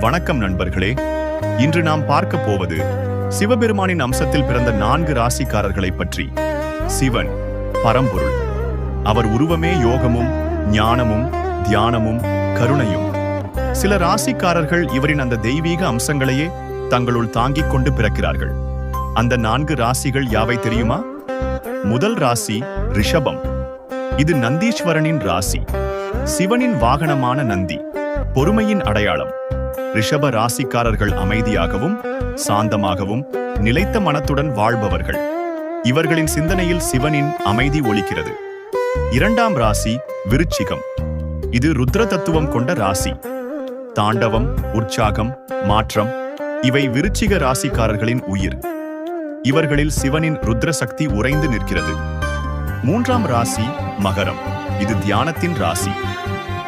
வணக்கம் நண்பர்களே. இன்று நாம் பார்க்க போவது சிவபெருமானின் அம்சத்தில் பிறந்த நான்கு ராசிக்காரர்களை பற்றி. சிவன் பரம்பொருள். அவர் உருவமே யோகமும் ஞானமும் தியானமும் கருணையும். சில ராசிக்காரர்கள் இவரின் அந்த தெய்வீக அம்சங்களையே தங்களுள் தாங்கிக் கொண்டு பிறக்கிறார்கள். அந்த நான்கு ராசிகள் யாவை தெரியுமா? முதல் ராசி ரிஷபம். இது நந்தீஸ்வரனின் ராசி. சிவனின் வாகனமான நந்தி பொறுமையின் அடையாளம். ரிஷப ராசிக்காரர்கள் அமைதியாகவும் சாந்தமாகவும் நிலைத்த மனத்துடன் வாழ்பவர்கள். இவர்களின் சிந்தனையில் சிவனின் அமைதி ஒலிக்கிறது. இரண்டாம் ராசி விருச்சிகம். இது ருத்ர தத்துவம் கொண்ட ராசி. தாண்டவம் உற்சாகம் மாற்றம் இவை விருச்சிக ராசிக்காரர்களின் உயிர். இவர்களில் சிவனின் ருத்ர சக்தி உறைந்து நிற்கிறது. மூன்றாம் ராசி மகரம். இது தியானத்தின் ராசி.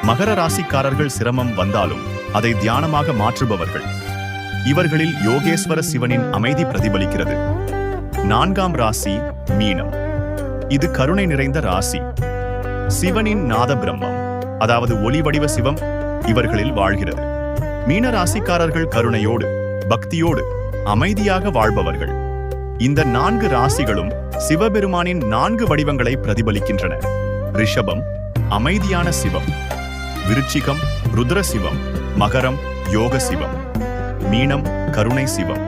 மகர ராசிக்காரர்கள் சிரமம் வந்தாலும் அதை தியானமாக மாற்றுபவர்கள். இவர்களில் யோகேஸ்வர சிவனின் அமைதி பிரதிபலிக்கிறது. நான்காம் ராசி மீனம். இது கருணை நிறைந்த ராசி. சிவனின் நாத பிரம்மம் அதாவது ஒளி வடிவ சிவம் இவர்களில் வாழ்கிறது. மீன ராசிக்காரர்கள் கருணையோடு பக்தியோடு அமைதியாக வாழ்பவர்கள். இந்த நான்கு ராசிகளும் சிவபெருமானின் நான்கு வடிவங்களை பிரதிபலிக்கின்றன. ரிஷபம் அமைதியான சிவம். விருச்சிகம் ருத்ர சிவம் மகரம் யோக சிவம் மீனம் கருணை சிவம்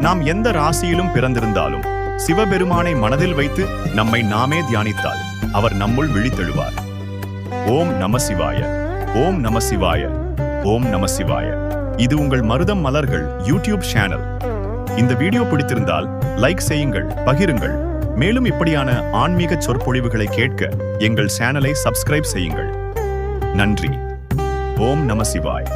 நாம் எந்த ராசியிலும் பிறந்திருந்தாலும் சிவபெருமானை மனதில் வைத்து நம்மை நாமே தியானித்தால் அவர் நம்முள் விழித்தெழுவார். ஓம் நம சிவாய ஓம் நம சிவாய ஓம் நம சிவாய. இது உங்கள் மருதம் மலர்கள் யூடியூப் சேனல். இந்த வீடியோ பிடித்திருந்தால் லைக் செய்யுங்கள் பகிருங்கள். மேலும் இப்படியான ஆன்மீக சொற்பொழிவுகளை கேட்க எங்கள் சேனலை சப்ஸ்கிரைப் செய்யுங்கள். நன்றி. ஓம் நம சிவாய்.